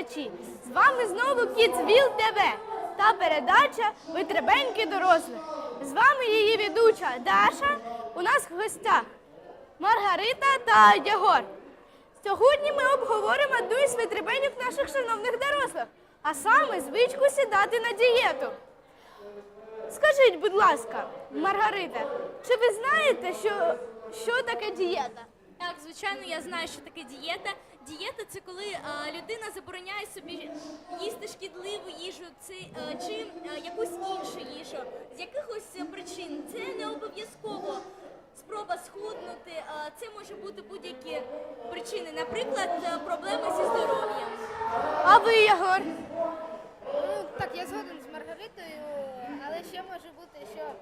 глядачі! З вами знову Кіцвіл ТВ та передача Витребеньки дорослих. З вами її ведуча Даша. У нас в гостях Маргарита та Ягор. Сьогодні ми обговоримо одну із витребеньок наших шановних дорослих, а саме звичку сідати на дієту. Скажіть, будь ласка, Маргарита, чи ви знаєте, що, що таке дієта? Так, звичайно, я знаю, що таке дієта. Дієта це коли е, людина забороняє собі їсти шкідливу їжу це, е, чи е, якусь іншу їжу з якихось причин. Це не обов'язково спроба схуднути. е, це може бути будь-які причини, наприклад, е, проблеми зі здоров'ям. А ви, Ягор? Ну, так, я згоден з Маргаритою, але ще може бути, що,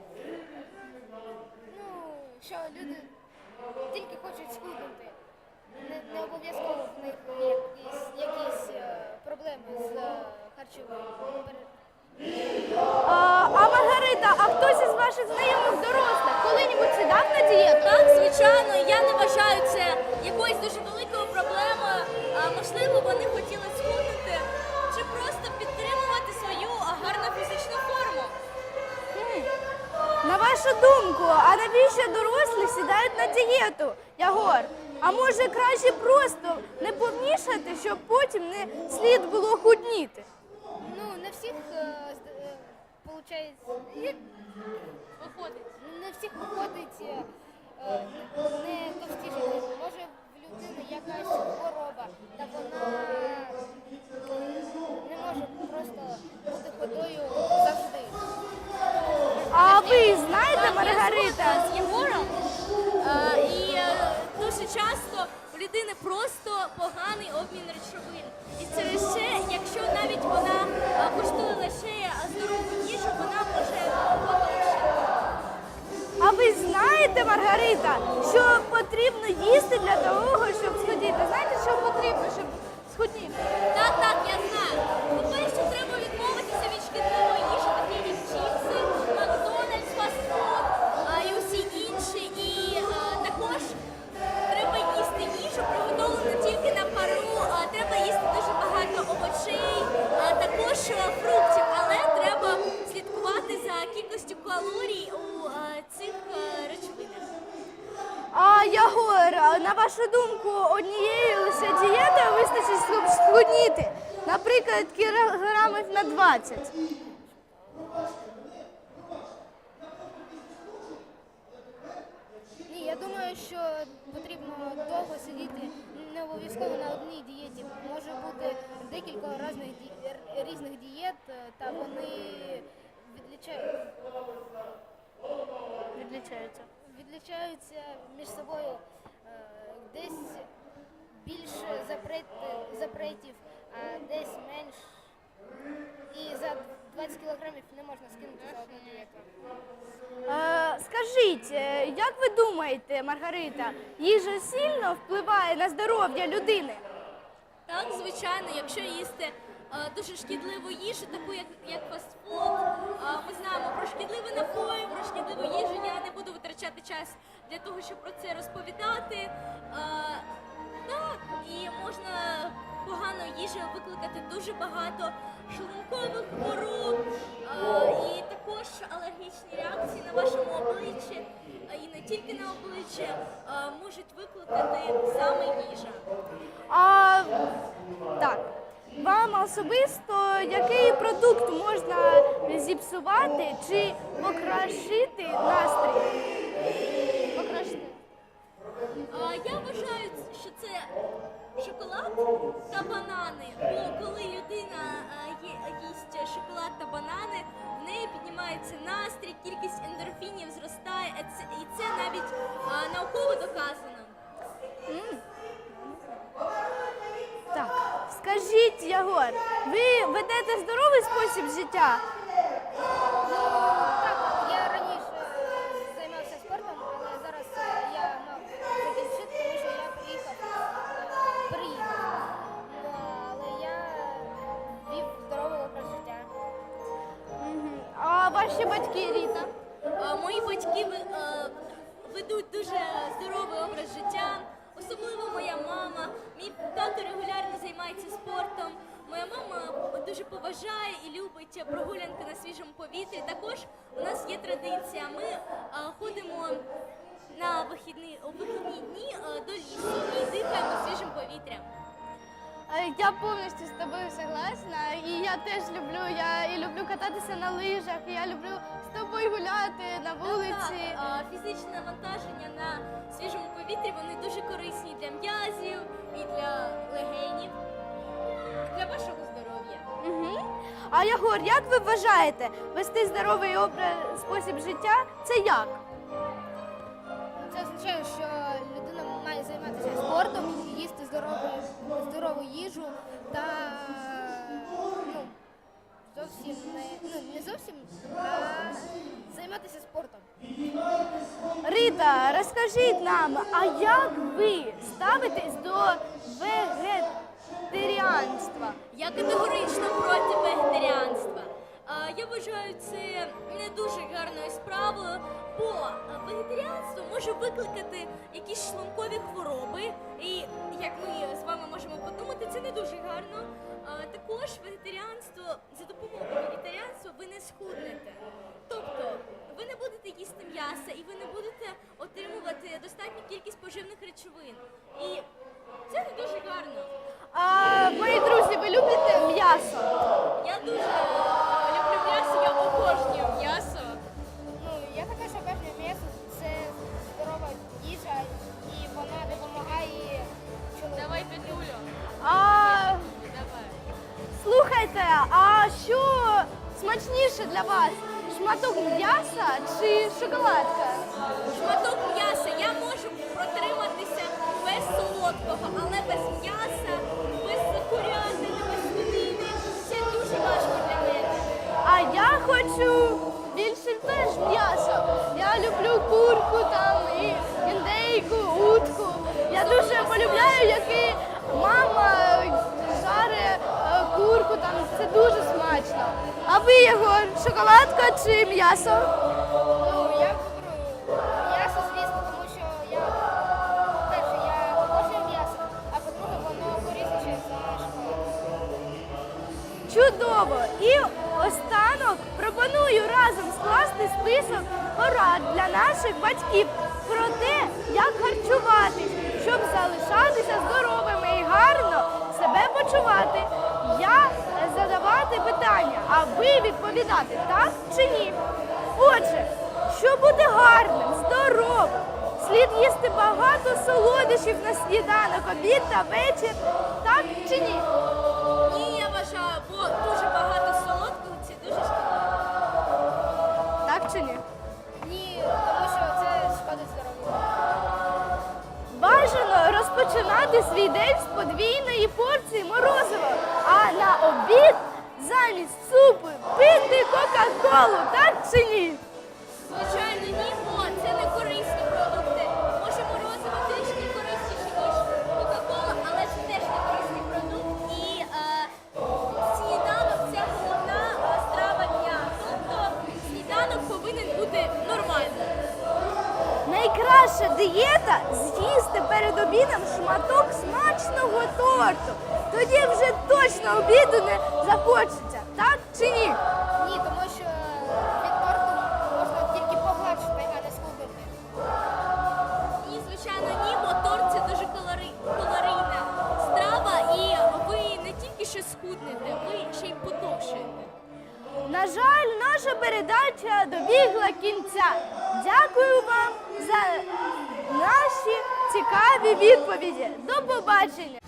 ну, що люди тільки хочуть схуднути. Не, не обов'язково в них якісь, якісь е, проблеми з е, харчовою. А, а Маргарита, а хтось із ваших знайомих дорослих коли-небудь сідав на дієту? Так, звичайно, я не вважаю це якоюсь дуже великою проблемою. А, можливо, вони хотіли схуднути На вашу думку, а навіщо дорослі сідають на дієту? Ягор, а може краще просто не повнішати, щоб потім не слід було худніти? Ну, не всіх, е, е, Виходить. не всіх виходить людини просто поганий обмін речовин. І це ще, якщо навіть вона коштує лише здорову їжу, вона може. А ви знаєте, Маргарита, що потрібно їсти для того, щоб сходіти? Знаєте, що на вашу думку, однієї лише дієтою вистачить щоб схудніти? Наприклад, кілограмів на 20. Ні, я думаю, що потрібно довго сидіти не обов'язково на одній дієті. Може бути декілька різних, різних дієт, е, та вони відлічають, Відлічаються. відлічаються між собою десь більше запретів, а десь менш. І за 20 кілограмів не можна скинути за одну дієту. Е, скажіть, е, як ви думаєте, Маргарита, їжа сильно впливає на здоров'я людини? Так, звичайно, якщо їсти дуже шкідливу їжу, таку як, як фастфуд, е, ми знаємо про шкідливі напої, про шкідливу їжу. Я не буду витрачати час для того, щоб про це розповідати. Е, так, і можна поганою їжею викликати дуже багато шлункових хвороб е, і також алергічні реакції на вашому обличчі, е, і не тільки на обличчі, е, можуть викликати саме їжа. А так, вам особисто який продукт можна зіпсувати чи покращити настрій? Покращити. А, Я вважаю, що це шоколад та банани. Бо коли людина а, є- їсть шоколад та банани, в неї піднімається настрій, кількість ендорфінів зростає, а це- і це навіть а, науково доказано. Так, скажіть, Ягор, ви ведете здоровий спосіб життя? Ну, так, я раніше займався спортом, але зараз я мав закінчити, тому що я приїхав, е, приїхав. Ну, але я вів здоровий образ життя. Мгм. А ваші батьки, Ріта? Мої батьки ви- е, ведуть дуже здоровий образ життя. Особливо моя мама. Мій тато регулярно займається спортом. Моя мама дуже поважає і любить прогулянки на свіжому повітрі. Також у нас є традиція. Ми ходимо на вихідні, вихідні дні до лісу Я повністю з тобою согласна, і я теж люблю. Я і люблю кататися на лижах, і я люблю з тобою гуляти на вулиці. Так, е, фізичне навантаження на свіжому повітрі вони дуже корисні для м'язів і для легенів, для вашого здоров'я. Угу. А Ягор, як ви вважаєте, вести здоровий образ спосіб життя це як? Це означає, що людина має займатися спортом, здорову, здорову їжу та ну, зовсім не, ну, не зовсім, а займатися спортом. Рита, розкажіть нам, а як ви ставитесь до вегетаріанства? Я категорично проти вегетаріанства. Я вважаю це не дуже гарною справою, бо вегетаріанство може викликати якісь шлункові хвороби, і як ми з вами можемо подумати, це не дуже гарно. Також вегетаріанство за допомогою вегетаріанства ви не схуднете. Тобто ви не будете їсти м'яса і ви не будете отримувати достатню кількість поживних речовин. І це не дуже гарно. А, мої друзі, ви любите м'ясо? Смачніше для вас? Шматок м'яса чи шоколадка? Шматок м'яса. Я можу протриматися без солодкого, але без м'яса, А ви його шоколадка чи м'ясо? Ну, я виберу м'ясо, звісно, тому що я, перше, я обожнюю м'ясо, а по-друге, воно корисніше за. Чудово! І останок пропоную разом скласти список порад для наших батьків про те, як харчуватись, щоб залишатися здоровими і гарно себе почувати. Я задавати питання, а ви відповідати так чи ні. Отже, щоб бути гарним, здоровим, слід їсти багато солодощів на сніданок, обід та вечір, так чи ні? Ні, я вважаю, бо дуже багато солодкого це дуже шкідливо. Так чи ні? Ні, тому що це шкодить здоров'ю. Бажано розпочинати свій день з подвійної порції морозива, а на обід замість супу пити Кока-Колу, так чи ні? Звичайно, ні, бо це не корисні продукти. Може морозиво трішки корисніше, ніж Кока-Кола, але це теж не корисний продукт. І е, сніданок це головна е, страва дня. Тобто сніданок повинен бути нормальним. Найкраща дієта з'їсти перед обідом шматок смачного торту. Тоді вже точно обіду не захочеться, так чи ні? Ні, тому що від торту можна тільки погладшити, а не схуднути. І, звичайно, ні, бо торт це дуже калори... калорійна страва, і ви не тільки що схуднете, ви ще й потовшуєте. На жаль, наша передача добігла кінця. Дякую вам за наші цікаві відповіді. До побачення!